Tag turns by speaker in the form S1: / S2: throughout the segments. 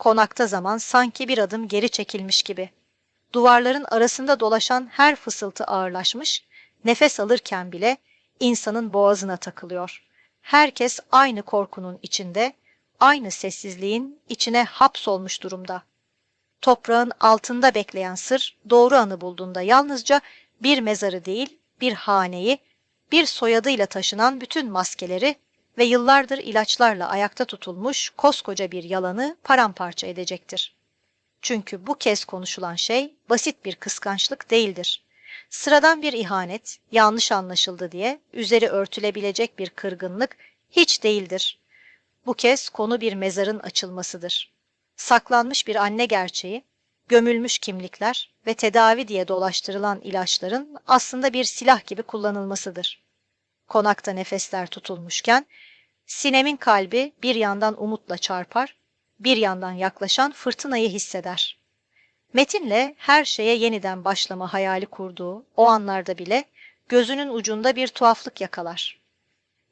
S1: Konakta zaman sanki bir adım geri çekilmiş gibi. Duvarların arasında dolaşan her fısıltı ağırlaşmış, nefes alırken bile insanın boğazına takılıyor. Herkes aynı korkunun içinde, aynı sessizliğin içine hapsolmuş durumda. Toprağın altında bekleyen sır doğru anı bulduğunda yalnızca bir mezarı değil, bir haneyi, bir soyadıyla taşınan bütün maskeleri ve yıllardır ilaçlarla ayakta tutulmuş koskoca bir yalanı paramparça edecektir. Çünkü bu kez konuşulan şey basit bir kıskançlık değildir. Sıradan bir ihanet, yanlış anlaşıldı diye üzeri örtülebilecek bir kırgınlık hiç değildir. Bu kez konu bir mezarın açılmasıdır. Saklanmış bir anne gerçeği, gömülmüş kimlikler ve tedavi diye dolaştırılan ilaçların aslında bir silah gibi kullanılmasıdır. Konakta nefesler tutulmuşken, Sinem'in kalbi bir yandan umutla çarpar, bir yandan yaklaşan fırtınayı hisseder. Metin'le her şeye yeniden başlama hayali kurduğu o anlarda bile gözünün ucunda bir tuhaflık yakalar.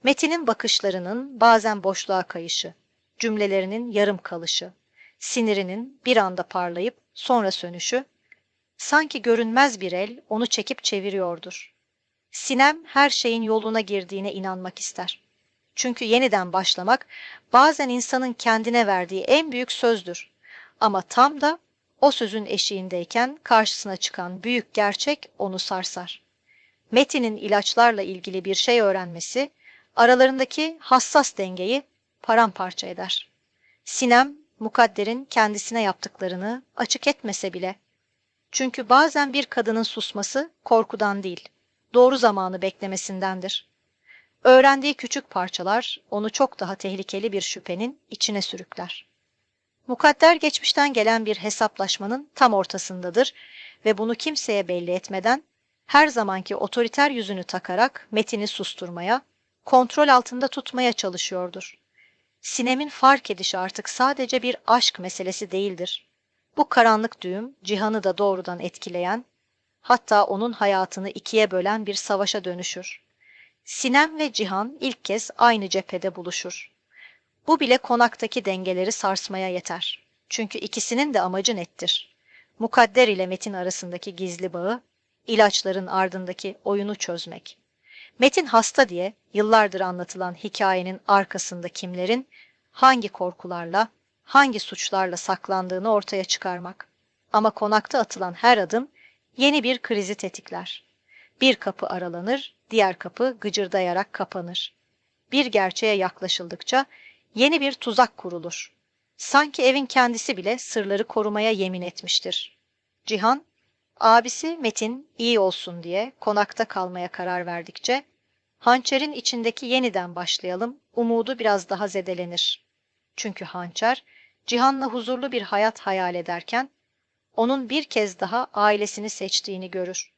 S1: Metin'in bakışlarının bazen boşluğa kayışı, cümlelerinin yarım kalışı, sinirinin bir anda parlayıp sonra sönüşü, sanki görünmez bir el onu çekip çeviriyordur. Sinem her şeyin yoluna girdiğine inanmak ister. Çünkü yeniden başlamak bazen insanın kendine verdiği en büyük sözdür. Ama tam da o sözün eşiğindeyken karşısına çıkan büyük gerçek onu sarsar. Metin'in ilaçlarla ilgili bir şey öğrenmesi, aralarındaki hassas dengeyi paramparça eder. Sinem, mukadderin kendisine yaptıklarını açık etmese bile. Çünkü bazen bir kadının susması korkudan değil, doğru zamanı beklemesindendir. Öğrendiği küçük parçalar onu çok daha tehlikeli bir şüphenin içine sürükler. Mukadder geçmişten gelen bir hesaplaşmanın tam ortasındadır ve bunu kimseye belli etmeden her zamanki otoriter yüzünü takarak Metin'i susturmaya, kontrol altında tutmaya çalışıyordur. Sinem'in fark edişi artık sadece bir aşk meselesi değildir. Bu karanlık düğüm Cihan'ı da doğrudan etkileyen, hatta onun hayatını ikiye bölen bir savaşa dönüşür. Sinem ve Cihan ilk kez aynı cephede buluşur. Bu bile konaktaki dengeleri sarsmaya yeter. Çünkü ikisinin de amacı nettir. Mukadder ile Metin arasındaki gizli bağı, ilaçların ardındaki oyunu çözmek. Metin hasta diye yıllardır anlatılan hikayenin arkasında kimlerin, hangi korkularla, hangi suçlarla saklandığını ortaya çıkarmak. Ama konakta atılan her adım yeni bir krizi tetikler. Bir kapı aralanır, diğer kapı gıcırdayarak kapanır. Bir gerçeğe yaklaşıldıkça yeni bir tuzak kurulur. Sanki evin kendisi bile sırları korumaya yemin etmiştir. Cihan, abisi Metin iyi olsun diye konakta kalmaya karar verdikçe, hançerin içindeki yeniden başlayalım umudu biraz daha zedelenir. Çünkü hançer, Cihan'la huzurlu bir hayat hayal ederken, onun bir kez daha ailesini seçtiğini görür.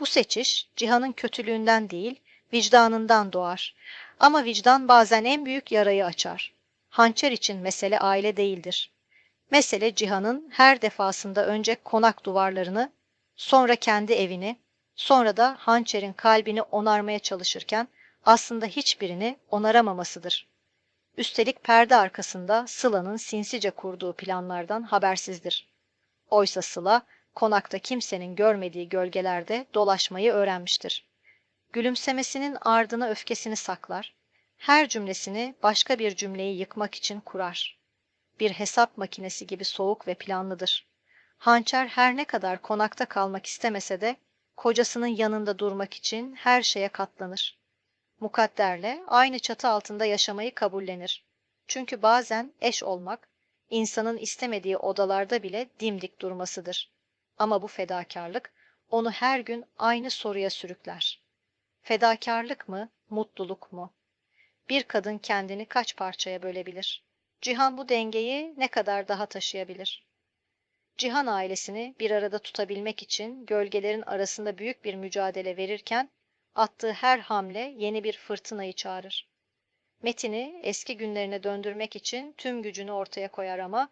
S1: Bu seçiş Cihan'ın kötülüğünden değil, vicdanından doğar. Ama vicdan bazen en büyük yarayı açar. Hançer için mesele aile değildir. Mesele Cihan'ın her defasında önce konak duvarlarını, sonra kendi evini, sonra da hançerin kalbini onarmaya çalışırken aslında hiçbirini onaramamasıdır. Üstelik perde arkasında Sıla'nın sinsice kurduğu planlardan habersizdir. Oysa Sıla, konakta kimsenin görmediği gölgelerde dolaşmayı öğrenmiştir. Gülümsemesinin ardına öfkesini saklar, her cümlesini başka bir cümleyi yıkmak için kurar. Bir hesap makinesi gibi soğuk ve planlıdır. Hançer her ne kadar konakta kalmak istemese de kocasının yanında durmak için her şeye katlanır. Mukadderle aynı çatı altında yaşamayı kabullenir. Çünkü bazen eş olmak, insanın istemediği odalarda bile dimdik durmasıdır. Ama bu fedakarlık onu her gün aynı soruya sürükler. Fedakarlık mı, mutluluk mu? Bir kadın kendini kaç parçaya bölebilir? Cihan bu dengeyi ne kadar daha taşıyabilir? Cihan ailesini bir arada tutabilmek için gölgelerin arasında büyük bir mücadele verirken attığı her hamle yeni bir fırtınayı çağırır. Metin'i eski günlerine döndürmek için tüm gücünü ortaya koyar ama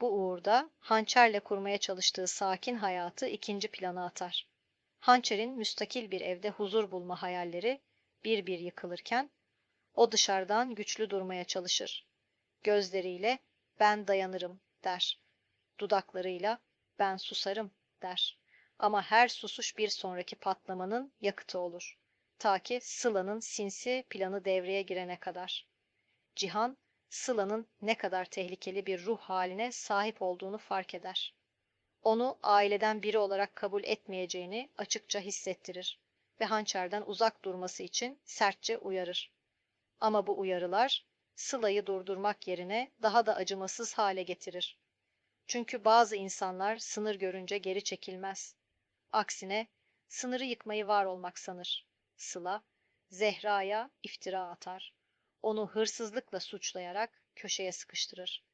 S1: bu uğurda hançerle kurmaya çalıştığı sakin hayatı ikinci plana atar. Hançer'in müstakil bir evde huzur bulma hayalleri bir bir yıkılırken o dışarıdan güçlü durmaya çalışır. Gözleriyle ben dayanırım der. Dudaklarıyla ben susarım der. Ama her susuş bir sonraki patlamanın yakıtı olur. Ta ki Sıla'nın sinsi planı devreye girene kadar. Cihan, Sıla'nın ne kadar tehlikeli bir ruh haline sahip olduğunu fark eder. Onu aileden biri olarak kabul etmeyeceğini açıkça hissettirir ve hançerden uzak durması için sertçe uyarır. Ama bu uyarılar Sıla'yı durdurmak yerine daha da acımasız hale getirir. Çünkü bazı insanlar sınır görünce geri çekilmez. Aksine sınırı yıkmayı var olmak sanır. Sıla, Zehra'ya iftira atar. Onu hırsızlıkla suçlayarak köşeye sıkıştırır.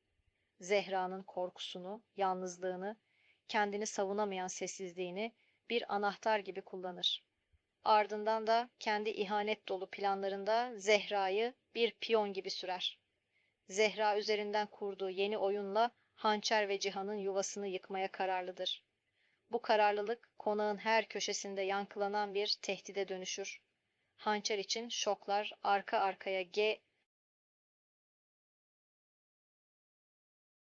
S1: Zehra'nın korkusunu, yalnızlığını, kendini savunamayan sessizliğini bir anahtar gibi kullanır. Ardından da kendi ihanet dolu planlarında Zehra'yı bir piyon gibi sürer. Zehra üzerinden kurduğu yeni oyunla Hançer ve Cihan'ın yuvasını yıkmaya kararlıdır. Bu kararlılık konağın her köşesinde yankılanan bir tehdide dönüşür. Hançer için şoklar arka arkaya G